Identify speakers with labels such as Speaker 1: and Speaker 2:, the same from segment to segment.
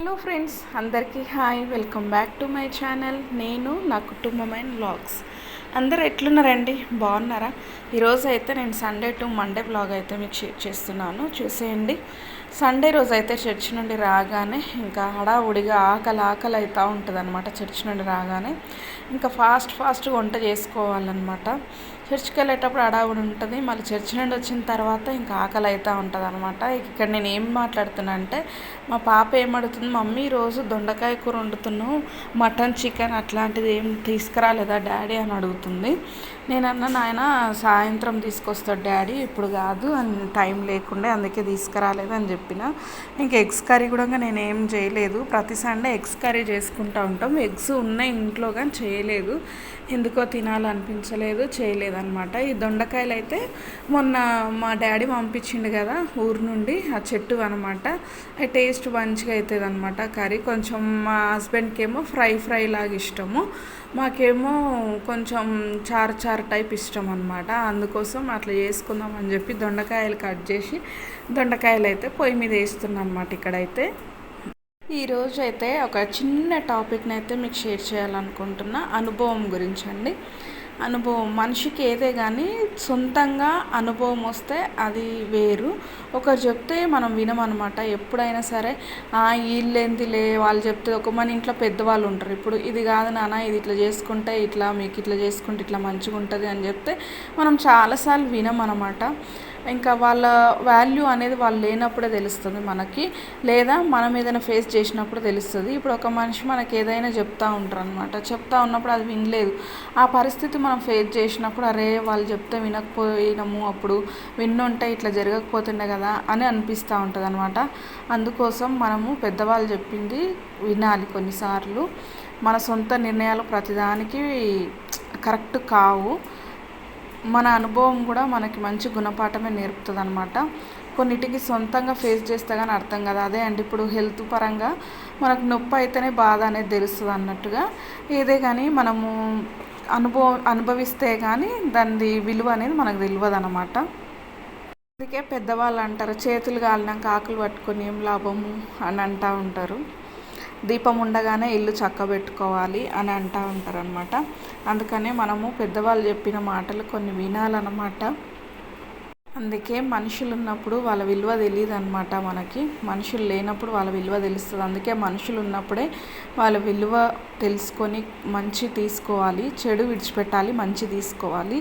Speaker 1: Hello friends అందరికీ hi. Welcome back to my channel. నేను నా కుటుంబమైన బ్లాగ్స్ అందరు ఎట్లున్నారండి? బాగున్నారా? ఈరోజు అయితే నేను సండే టు మండే బ్లాగ్ అయితే మీకు షేర్ చేస్తున్నాను. చూసేయండి. సండే రోజు అయితే చర్చ్ నుండి రాగానే ఇంకా హడావుడిగా ఆకలి ఆకలి అవుతూ ఉంటుంది అనమాట చర్చ్ నుండి రాగానే. ఇంకా ఫాస్ట్ ఫాస్ట్గా వంట చేసుకోవాలన్నమాట. చర్చ్కి వెళ్ళేటప్పుడు అడావుడు ఉంటుంది. మళ్ళీ చర్చ్ నుండి వచ్చిన తర్వాత ఇంకా ఆకలి అవుతూ ఉంటుంది అనమాట ఇక్కడ నేను ఏం మాట్లాడుతున్నా అంటే మా పాప ఏమడుతుంది మమ్మీ రోజు దొండకాయ కూర వండుతున్నావు మటన్ చికెన్ అట్లాంటిది ఏం తీసుకురాలేదా డాడీ? అని అడుగుతుంది. నేను నాయన సాయంత్రం తీసుకొస్తాడు డాడీ. ఇప్పుడు కాదు అని టైం లేకుండే అందుకే తీసుకురాలేదు అని చెప్పిన. ఇంక ఎగ్స్ కర్రీ కూడా నేను ఏం చేయలేదు. ప్రతి సండే ఎగ్స్ కర్రీ చేసుకుంటూ ఉంటాం. ఎగ్స్ ఉన్నాయి ఇంట్లో కానీ చేయలేదు. ఎందుకో తినాలనిపించలేదు చేయలేదన్నమాట. ఈ దొండకాయలు అయితే మొన్న మా డాడీ పంపించిండు కదా ఊరు నుండి ఆ చెట్టు అనమాట టేస్ట్ మంచిగా అవుతుంది అనమాట కర్రీ. కొంచెం మా హస్బెండ్కి ఏమో ఫ్రై ఫ్రై లాగా ఇష్టము. మాకేమో కొంచెం చారు చారు టైప్ ఇష్టం అనమాట అందుకోసం అట్లా చేసుకుందాం అని చెప్పి దొండకాయలు కట్ చేసి దొండకాయలు అయితే పొయ్యి మీద వేస్తున్నాను అనమాట ఇక్కడైతే. ఈరోజు అయితే ఒక చిన్న టాపిక్ని అయితే మీకు షేర్ చేయాలనుకుంటున్నా. అనుభవం గురించి అండి అనుభవం మనిషికి ఏదే కానీ సొంతంగా అనుభవం వస్తే అది వేరు. ఒకరు చెప్తే మనం వినమనమాట. ఎప్పుడైనా సరే వీళ్ళేందిలే వాళ్ళు చెప్తే ఒక మన ఇంట్లో పెద్దవాళ్ళు ఉంటారు. ఇప్పుడు ఇది కాదు నాన్న ఇది ఇట్లా చేసుకుంటే ఇట్లా మీకు ఇట్లా చేసుకుంటే ఇట్లా మంచిగా ఉంటుంది అని చెప్తే మనం చాలాసార్లు వినమనమాట. ఇంకా వాళ్ళ వాల్యూ అనేది వాళ్ళు లేనప్పుడే తెలుస్తుంది మనకి. లేదా మనం ఏదైనా ఫేస్ చేసినప్పుడు తెలుస్తుంది. ఇప్పుడు ఒక మనిషి మనకి ఏదైనా చెప్తూ ఉంటారు అనమాట చెప్తా ఉన్నప్పుడు అది వినలేదు. ఆ పరిస్థితి మనం ఫేస్ చేసినప్పుడు అరే వాళ్ళు చెప్తే వినకపోయినాము అప్పుడు విన్నుంటే ఇట్లా జరగకపోతుండే కదా అని అనిపిస్తూ ఉంటుంది అనమాట అందుకోసం మనము పెద్దవాళ్ళు చెప్పింది వినాలి కొన్నిసార్లు. మన సొంత నిర్ణయాలు ప్రతిదానికి కరెక్ట్ కావు. మన అనుభవం కూడా మనకి మంచి గుణపాఠమే నేర్పుతుంది అనమాట కొన్నిటికి సొంతంగా ఫేస్ చేస్తే కానీ అర్థం కదా. అదే అండి ఇప్పుడు హెల్త్ పరంగా మనకు నొప్పి అయితేనే బాధ అనేది తెలుస్తుంది అన్నట్టుగా. ఏదే కానీ మనము అనుభవం అనుభవిస్తే కానీ దాని విలువ అనేది మనకు తెలియదు అనమాట అందుకే పెద్దవాళ్ళు అంటారు చేతులు కాలినాక ఆకులు పట్టుకొని ఏం లాభము అని అంటూ ఉంటారు. దీపం ఉండగానే ఇల్లు చక్కబెట్టుకోవాలి అని అంటూ ఉంటారనమాట అందుకనే మనము పెద్దవాళ్ళు చెప్పిన మాటలు కొన్ని వినాలన్నమాట. అందుకే మనుషులు ఉన్నప్పుడు వాళ్ళ విలువ తెలియదు అనమాట మనకి. మనుషులు లేనప్పుడు వాళ్ళ విలువ తెలుస్తుంది. అందుకే మనుషులు ఉన్నప్పుడే వాళ్ళ విలువ తెలుసుకొని మంచి తీసుకోవాలి. చెడు విడిచిపెట్టాలి మంచి తీసుకోవాలి.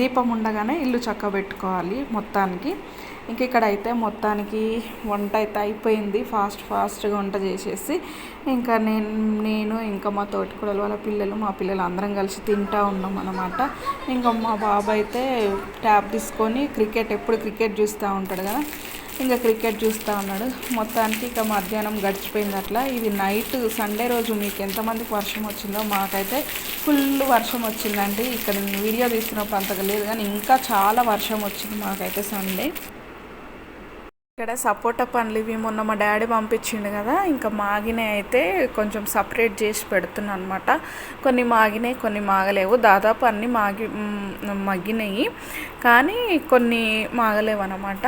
Speaker 1: దీపం ఉండగానే ఇల్లు చక్కబెట్టుకోవాలి మొత్తానికి. ఇంక ఇక్కడ అయితే మొత్తానికి వంట అయితే అయిపోయింది. ఫాస్ట్ ఫాస్ట్గా వంట చేసేసి ఇంకా నేను నేను ఇంకా మా తోటికూడలు వాళ్ళ పిల్లలు మా పిల్లలు అందరం కలిసి తింటూ ఉన్నాం అనమాట ఇంకా మా బాబు అయితే ట్యాబ్ తీసుకొని క్రికెట్ ఎప్పుడు క్రికెట్ చూస్తూ ఉంటాడు కదా. ఇంకా క్రికెట్ చూస్తూ ఉన్నాడు. మొత్తానికి ఇక మధ్యాహ్నం గడిచిపోయింది అట్లా. ఇది నైట్ సండే రోజు మీకు ఎంతమందికి వర్షం వచ్చిందో మాకైతే ఫుల్ వర్షం వచ్చిందండి. ఇక్కడ వీడియో తీసుకున్నప్పుడు అంతగా లేదు కానీ ఇంకా చాలా వర్షం వచ్చింది మాకైతే సండే. ఇక్కడ సపోటా పండ్లు ఇవి మొన్న మా డాడీ పంపించిండు కదా ఇంకా మాగినాయి అయితే కొంచెం సపరేట్ చేసి పెడుతున్నా అనమాట కొన్ని మాగినాయి కొన్ని మాగలేవు. దాదాపు అన్నీ మాగి మగ్గినాయి. కానీ కొన్ని మాగలేవు అనమాట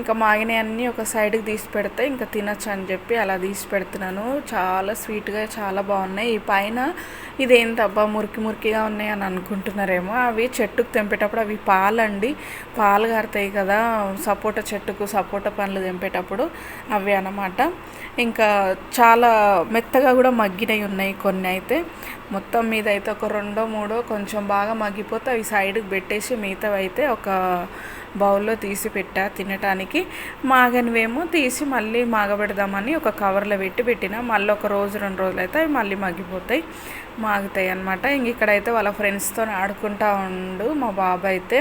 Speaker 1: ఇంకా మాగినాయి అన్నీ ఒక సైడ్కి తీసి పెడితే ఇంకా తినచ్చు అని చెప్పి అలా తీసి పెడుతున్నాను. చాలా స్వీట్గా చాలా బాగున్నాయి. ఈ పైన ఇదేంటబ్బా మురికి మురికిగా ఉన్నాయి అని అనుకుంటున్నారేమో. అవి చెట్టుకు తెంపేటప్పుడు అవి పాలండి. పాలు కారుతాయి కదా సపోటా చెట్టుకు సపోటా పండ్లు తెంపేటప్పుడు అవి అనమాట ఇంకా చాలా మెత్తగా కూడా మగ్గినవి ఉన్నాయి కొన్ని అయితే. మొత్తం మీద అయితే ఒక రెండో మూడో కొంచెం బాగా మగ్గిపోతే అవి సైడ్కి పెట్టేసి మిగతావి అయితే ఒక బౌల్లో తీసి పెట్టా తినటానికి. మాగనివేమో తీసి మళ్ళీ మాగబెడదామని ఒక కవర్లో పెట్టి పెట్టిన. మళ్ళీ ఒక రోజు రెండు రోజులు అయితే అవి మళ్ళీ మగ్గిపోతాయి. మాగుతాయి అనమాట ఇంక ఇక్కడైతే వాళ్ళ ఫ్రెండ్స్తో ఆడుకుంటా ఉండు మా బాబు అయితే.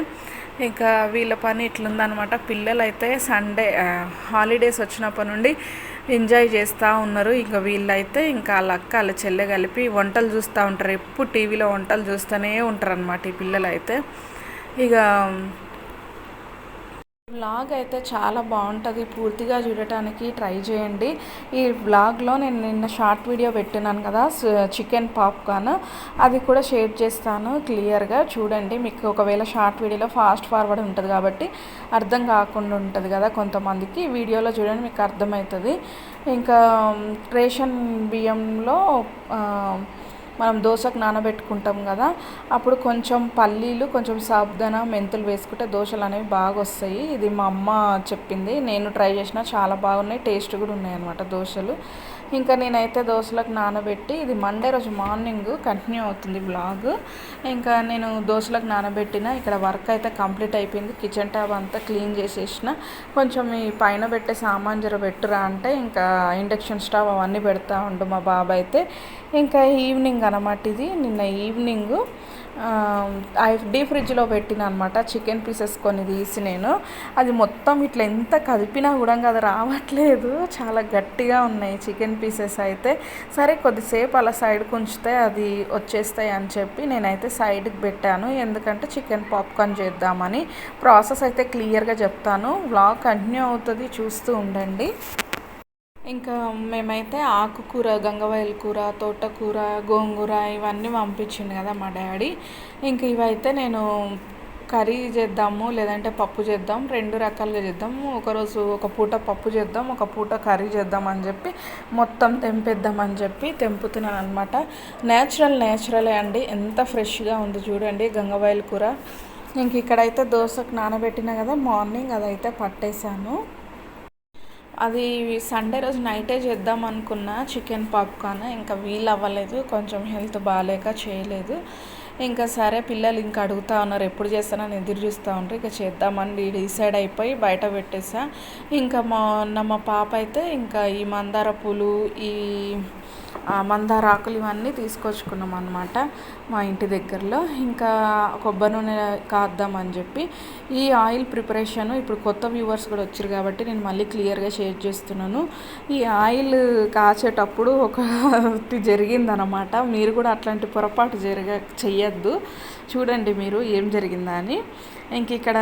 Speaker 1: ఇంకా వీళ్ళ పని ఇట్లుందనమాట పిల్లలైతే సండే హాలిడేస్ వచ్చినప్పటి నుండి ఎంజాయ్ చేస్తూ ఉన్నారు. ఇంకా వీళ్ళైతే ఇంకా వాళ్ళ అక్క వాళ్ళ చెల్లె కలిపి వంటలు చూస్తూ ఉంటారు. ఎప్పుడు టీవీలో వంటలు చూస్తూనే ఉంటారు అనమాట ఈ పిల్లలైతే. ఇక బ్లాగ్ అయితే చాలా బాగుంటుంది. పూర్తిగా చూడటానికి ట్రై చేయండి. ఈ బ్లాగ్లో నేను నిన్న షార్ట్ వీడియో పెట్టినాను కదా చికెన్ పాప్కార్న్. అది కూడా షేర్ చేస్తాను క్లియర్గా. చూడండి మీకు ఒకవేళ షార్ట్ వీడియోలో ఫాస్ట్ ఫార్వర్డ్ ఉంటుంది కాబట్టి అర్థం కాకుండా ఉంటుంది కదా కొంతమందికి. వీడియోలో చూడండి మీకు అర్థమవుతుంది. ఇంకా రేషన్ బియ్యంలో మనం దోశకు నానబెట్టుకుంటాం కదా అప్పుడు కొంచెం పల్లీలు కొంచెం సాబ్దన మెంతులు వేసుకుంటే దోశలు అనేవి బాగా వస్తాయి. ఇది మా అమ్మ చెప్పింది. నేను ట్రై చేసిన చాలా బాగున్నాయి టేస్ట్ కూడా ఉన్నాయి అనమాట దోశలు. ఇంకా నేనైతే దోశలకు నానబెట్టి ఇది మండే రోజు మార్నింగ్ కంటిన్యూ అవుతుంది బ్లాగ్ ఇంకా నేను దోశలకు నానబెట్టిన ఇక్కడ వర్క్ అయితే కంప్లీట్ అయిపోయింది. కిచెన్ ట్యాబ్ అంతా క్లీన్ చేసేసిన. కొంచెం ఈ పైన పెట్టే సామాన్ జర పెట్టురా అంటే ఇంకా ఇండక్షన్ స్టవ్ అవన్నీ పెడతా ఉండు మా బాబు అయితే. ఇంకా ఈవినింగ్ అనమాట ఇది. నిన్న ఈవినింగ్ డీ ఫ్రిడ్జ్లో పెట్టిన అనమాట చికెన్ పీసెస్ కొన్ని తీసి నేను. అది మొత్తం ఇట్లా ఎంత కదిపినా కూడా అది రావట్లేదు. చాలా గట్టిగా ఉన్నాయి చికెన్ పీసెస్ అయితే. సరే కొద్దిసేపు అలా సైడ్కి ఉంచితే అది వచ్చేస్తాయి అని చెప్పి నేనైతే సైడ్కి పెట్టాను. ఎందుకంటే చికెన్ పాప్కార్న్ చేద్దామని ప్రాసెస్ అయితే క్లియర్గా చెప్తాను. వ్లాగ్ కంటిన్యూ అవుతుంది చూస్తూ ఉండండి. ఇంకా మేమైతే ఆకుకూర గంగవాయల కూర తోటకూర గోంగూర ఇవన్నీ పంపించింది కదా మా డాడీ. ఇంక ఇవైతే నేను కర్రీ చేద్దాము లేదంటే పప్పు చేద్దాం రెండు రకాలుగా చేద్దాం. ఒకరోజు ఒక పూట పప్పు చేద్దాం ఒక పూట కర్రీ చేద్దాం అని చెప్పి మొత్తం తెంపేద్దామని చెప్పి తెంపుతున్నాను అనమాట నేచురల్ నేచురలే అండి ఎంత ఫ్రెష్గా ఉంది చూడండి గంగవాయల కూర. ఇంక ఇక్కడైతే దోశకు నానబెట్టిన కదా మార్నింగ్ అదైతే పట్టేశాను. అది సండే రోజు నైటే చేద్దాం అనుకున్నా చికెన్ పాప్కార్న్ ఇంకా వీలు అవ్వలేదు కొంచెం హెల్త్ బాగాలేక చేయలేదు. ఇంకా సరే పిల్లలు ఇంకా అడుగుతా ఉన్నారు ఎప్పుడు చేస్తానని ఎదురు చూస్తూ ఉంటారు ఇక చేద్దామని డిసైడ్ అయిపోయి బయట పెట్టేసా. ఇంకా మా మా పాప అయితే ఇంకా ఈ మందార పూలు ఈ మందార ఆకులు ఇవన్నీ తీసుకొచ్చుకున్నాం అనమాట మా ఇంటి దగ్గరలో. ఇంకా కొబ్బరి నూనె కాద్దామని చెప్పి ఈ ఆయిల్ ప్రిపరేషన్ ఇప్పుడు కొత్త వ్యూవర్స్ కూడా వచ్చారు కాబట్టి నేను మళ్ళీ క్లియర్గా షేర్ చేస్తున్నాను. ఈ ఆయిల్ కాచేటప్పుడు ఒకటి జరిగిందనమాట మీరు కూడా అట్లాంటి పొరపాటు జరగ చెయ్యొద్దు. చూడండి మీరు ఏం జరిగిందా అని. ఇంక ఇక్కడ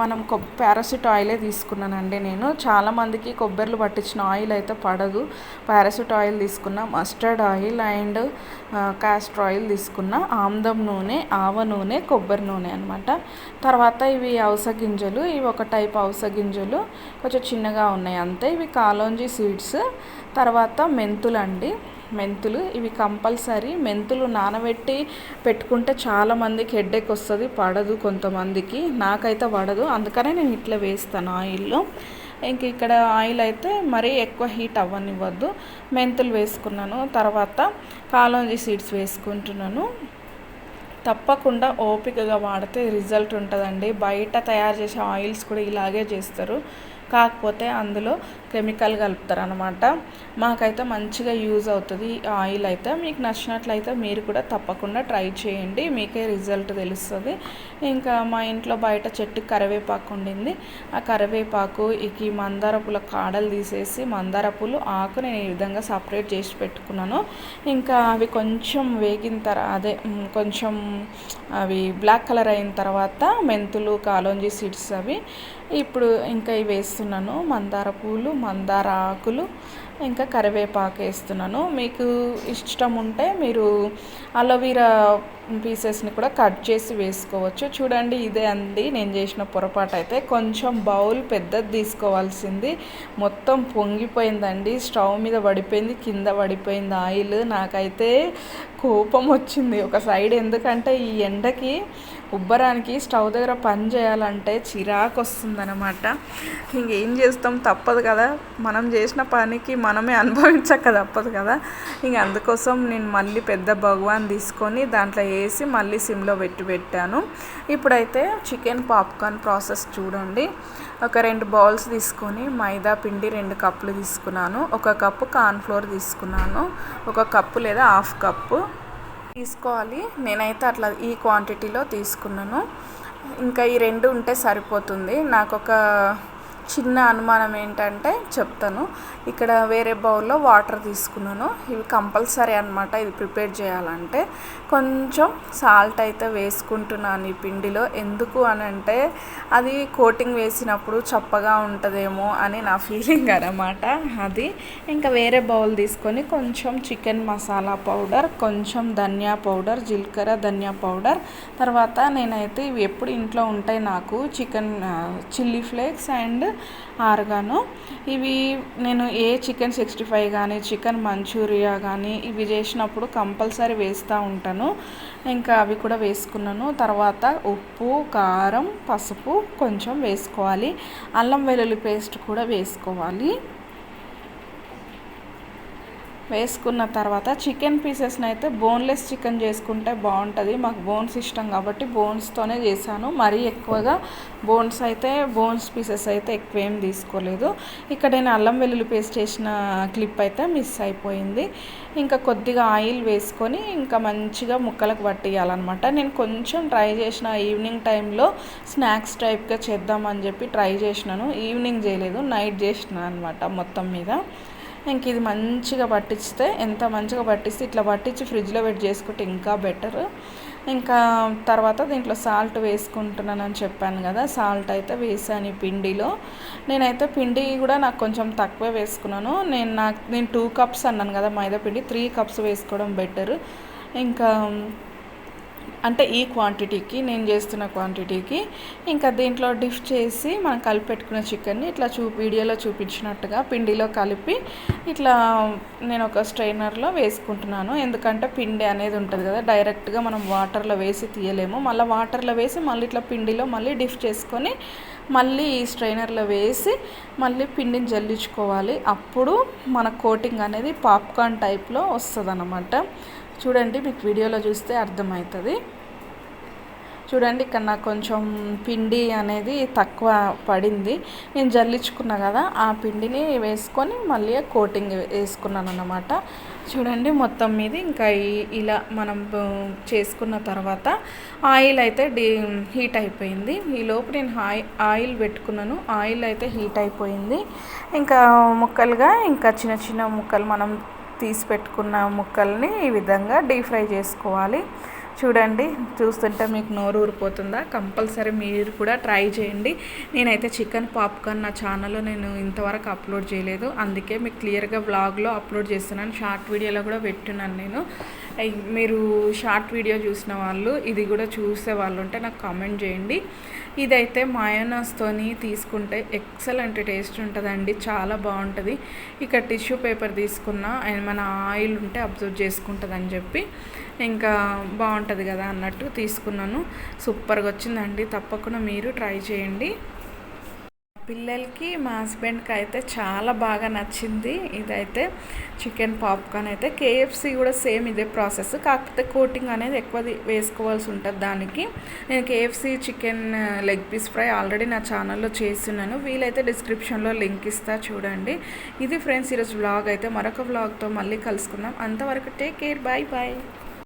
Speaker 1: మనం కొ పారాసిట్ ఆయిలే తీసుకున్నానండి నేను. చాలామందికి కొబ్బరిలు పట్టించిన ఆయిల్ అయితే పడదు. పారాసిట్ ఆయిల్ తీసుకున్న mustard oil and castor oil తీసుకున్న ఆమ్దం నూనె ఆవ నూనె కొబ్బరి నూనె అనమాట తర్వాత ఇవి అవస గింజలు ఇవి ఒక టైప్ అవస గింజలు. కొంచెం చిన్నగా ఉన్నాయి అంతే. ఇవి కాలోంజీ సీడ్స్. తర్వాత మెంతులు అండి మెంతులు. ఇవి కంపల్సరీ మెంతులు నానబెట్టి పెట్టుకుంటే చాలామందికి హెడ్ఏక్ వస్తుంది పడదు కొంతమందికి. నాకైతే పడదు అందుకనే నేను ఇట్లా వేస్తాను ఆయిల్లో. ఇంక ఇక్కడ ఆయిల్ అయితే మరీ ఎక్కువ హీట్ అవ్వనివ్వద్దు. మెంతులు వేసుకున్నాను తర్వాత కాలోంజీ సీడ్స్ వేసుకుంటున్నాను. తప్పకుండా ఓపికగా వాడితే రిజల్ట్ ఉంటుందండి. బయట తయారు చేసే ఆయిల్స్ కూడా ఇలాగే చేస్తారు. కాకపోతే అందులో కెమికల్ కలుపుతారనమాట మాకైతే మంచిగా యూజ్ అవుతుంది ఆయిల్ అయితే. మీకు నచ్చినట్లయితే మీరు కూడా తప్పకుండా ట్రై చేయండి. మీకే రిజల్ట్ తెలుస్తుంది. ఇంకా మా ఇంట్లో బయట చెట్టు కరివేపాకు ఉండింది. ఆ కరివేపాకు ఈ మందార పూల కాడలు తీసేసి మందార పూలు ఆకు నేను ఈ విధంగా సపరేట్ చేసి పెట్టుకున్నాను. ఇంకా అవి కొంచెం వేగిన తర్వాత అదే కొంచెం అవి బ్లాక్ కలర్ అయిన తర్వాత మెంతులు కాలోంజీ సీడ్స్ అవి. ఇప్పుడు ఇంకా ఇవి వేస్తున్నాను. మందార పూలు మందార ఆకులు ఇంకా కరివేపాకు వేస్తున్నాను. మీకు ఇష్టం ఉంటే మీరు అలోవీరా పీసెస్ని కూడా కట్ చేసి వేసుకోవచ్చు. చూడండి ఇదే అండి. నేను చేసిన పొరపాటు అయితే కొంచెం బౌల్ పెద్దది తీసుకోవాల్సింది. మొత్తం పొంగిపోయిందండి. స్టవ్ మీద పడిపోయింది కింద పడిపోయింది ఆయిల్. నాకైతే కోపం వచ్చింది ఒక సైడ్. ఎందుకంటే ఈ ఎండకి ఉబ్బరానికి స్టవ్ దగ్గర పని చేయాలంటే చిరాకు వస్తుందన్నమాట ఇంకేం చేస్తాం? తప్పదు కదా. మనం చేసిన పనికి మనమే అనుభవించక తప్పదు కదా. ఇంక అందుకోసం నేను మళ్ళీ పెద్ద భగవాన్ తీసుకొని దాంట్లో వేసి మళ్ళీ సిమ్లో పెట్టి పెట్టాను. ఇప్పుడైతే చికెన్ పాప్కార్న్ ప్రాసెస్ చూడండి. ఒక రెండు బౌల్స్ తీసుకొని మైదా పిండి రెండు కప్పులు తీసుకున్నాను. ఒక కప్పు కార్న్ఫ్లోర్ తీసుకున్నాను. ఒక కప్పు లేదా హాఫ్ కప్పు తీసుకోవాలి. నేనైతే అట్లా ఈ క్వాంటిటీలో తీసుకున్నాను. ఇంకా ఈ రెండు ఉంటే సరిపోతుంది. నాకు ఒక చిన్న అనుమానం ఏంటంటే చెప్తాను. ఇక్కడ వేరే బౌల్లో వాటర్ తీసుకున్నాను. ఇవి కంపల్సరీ అనమాట ఇది ప్రిపేర్ చేయాలంటే. కొంచెం సాల్ట్ అయితే వేసుకుంటున్నాను ఈ పిండిలో. ఎందుకు అని అంటే అది కోటింగ్ వేసినప్పుడు చప్పగా ఉంటుందేమో అని నా ఫీలింగ్ అనమాట అది. ఇంకా వేరే బౌల్ తీసుకొని కొంచెం చికెన్ మసాలా పౌడర్ కొంచెం ధనియా పౌడర్ జీలకర్ర ధనియా పౌడర్ తర్వాత నేనైతే ఇవి ఎప్పుడు ఇంట్లో ఉంటాయి నాకు chicken chilli flakes and oregano ఇవి నేను ఏ చికెన్ సిక్స్టీ ఫైవ్ కానీ చికెన్ మంచూరియా కానీ ఇవి చేసినప్పుడు కంపల్సరీ వేస్తూ ఉంటాను. ఇంకా అవి కూడా వేసుకున్నాను. తర్వాత ఉప్పు కారం పసుపు కొంచెం వేసుకోవాలి. అల్లం వెల్లుల్లి పేస్ట్ కూడా వేసుకోవాలి. వేసుకున్న తర్వాత చికెన్ పీసెస్ని అయితే బోన్లెస్ చికెన్ చేసుకుంటే బాగుంటుంది. మాకు బోన్స్ ఇష్టం కాబట్టి బోన్స్తోనే చేశాను. మరీ ఎక్కువగా బోన్స్ అయితే బోన్స్ పీసెస్ అయితే ఎక్కువ ఏం తీసుకోలేదు. ఇక్కడ నేను అల్లం వెల్లుల్లి పేస్ట్ చేసిన క్లిప్ అయితే మిస్ అయిపోయింది. ఇంకా కొద్దిగా ఆయిల్ వేసుకొని ఇంకా మంచిగా ముక్కలకు పట్టియాలన్నమాట. నేను కొంచెం ట్రై చేసిన ఈవినింగ్ టైంలో స్నాక్స్ టైప్గా చేద్దామని చెప్పి ట్రై చేసినాను. ఈవినింగ్ చేయలేదు నైట్ చేసిన అనమాట మొత్తం మీద. ఇంక ఇది మంచిగా పట్టిస్తే ఎంత మంచిగా పట్టిస్తే ఇట్లా పట్టించి ఫ్రిడ్జ్లో పెట్టి చేసుకుంటే ఇంకా బెటర్. ఇంకా తర్వాత దీంట్లో సాల్ట్ వేసుకుంటున్నానని చెప్పాను కదా సాల్ట్ అయితే వేసాను ఈ పిండిలో. నేనైతే పిండి కూడా నాకు కొంచెం తక్కువే వేసుకున్నాను. నేను నాకు నేను టూ కప్స్ అన్నాను కదా మైదా పిండి త్రీ కప్స్ వేసుకోవడం బెటర్. ఇంకా అంటే ఈ క్వాంటిటీకి నేను చేస్తున్న క్వాంటిటీకి ఇంకా దీంట్లో డిఫ్ చేసి మనం కలిపి పెట్టుకున్న చికెన్ని ఇట్లా చూ వీడియోలో చూపించినట్టుగా పిండిలో కలిపి ఇట్లా నేను ఒక స్ట్రైనర్లో వేసుకుంటున్నాను. ఎందుకంటే పిండి అనేది ఉంటుంది కదా డైరెక్ట్గా మనం వాటర్లో వేసి తీయలేము. మళ్ళీ వాటర్లో వేసి మళ్ళీ ఇట్లా పిండిలో మళ్ళీ డిఫ్ చేసుకొని మళ్ళీ ఈ స్ట్రైనర్లో వేసి మళ్ళీ పిండిని జల్లించుకోవాలి. అప్పుడు మన కోటింగ్ అనేది పాప్కార్న్ టైప్లో వస్తుంది అన్నమాట చూడండి మీకు వీడియోలో చూస్తే అర్థమవుతుంది. చూడండి ఇక్కడ నాకు కొంచెం పిండి అనేది తక్కువ పడింది. నేను జల్లించుకున్నా కదా ఆ పిండిని వేసుకొని మళ్ళీ కోటింగ్ వేసుకున్నాను అన్నమాట. చూడండి మొత్తం మీద ఇంకా ఇలా మనం చేసుకున్న తర్వాత ఆయిల్ అయితే డీ హీట్ అయిపోయింది. ఈ లోపు నేను ఆయిల్ పెట్టుకున్నాను. ఆయిల్ అయితే హీట్ అయిపోయింది. ఇంకా ముక్కలుగా ఇంకా చిన్న చిన్న ముక్కలు మనం తీసి పెట్టుకున్న ముక్కల్ని ఈ విధంగా డీప్ ఫ్రై చేసుకోవాలి. చూడండి చూస్తుంటే మీకు నోరు ఊరిపోతుందా? కంపల్సరీ మీరు కూడా ట్రై చేయండి. నేనైతే చికెన్ పాప్కార్న్ నా ఛానల్లో నేను ఇంతవరకు అప్లోడ్ చేయలేదు. అందుకే మీకు క్లియర్గా వ్లాగ్లో అప్లోడ్ చేస్తున్నాను. షార్ట్ వీడియోలో కూడా పెట్టున్నాను నేను. మీరు షార్ట్ వీడియో చూసిన వాళ్ళు ఇది కూడా చూసే వాళ్ళు ఉంటే నాకు కామెంట్ చేయండి. ఇదైతే మాయోనస్తోని తీసుకుంటే ఎక్సలెంట్ టేస్ట్ ఉంటుందండి చాలా బాగుంటుంది. ఇక టిష్యూ పేపర్ తీసుకున్న మన ఆయిల్ ఉంటే అబ్జర్వ్ చేసుకుంటుందని చెప్పి ఇంకా బాగుంటుంది కదా అన్నట్టు తీసుకున్నాను. సూపర్గా వచ్చిందండి తప్పకుండా మీరు ట్రై చేయండి. పిల్లలకి మా హస్బెండ్కి అయితే చాలా బాగా నచ్చింది. ఇదైతే చికెన్ పాప్కార్న్ అయితే కేఎఫ్సి కూడా సేమ్ ఇదే ప్రాసెస్. కాకపోతే కోటింగ్ అనేది ఎక్కువ వేసుకోవాల్సి ఉంటుంది దానికి. నేను KFC chicken leg piece fry already నా ఛానల్లో చేస్తున్నాను. వీలైతే డిస్క్రిప్షన్లో లింక్ ఇస్తా చూడండి. ఇది ఫ్రెండ్స్ ఈరోజు వ్లాగ్ అయితే మరొక వ్లాగ్తో మళ్ళీ కలుసుకుందాం. అంతవరకు టేక్ కేర్ బాయ్ బాయ్.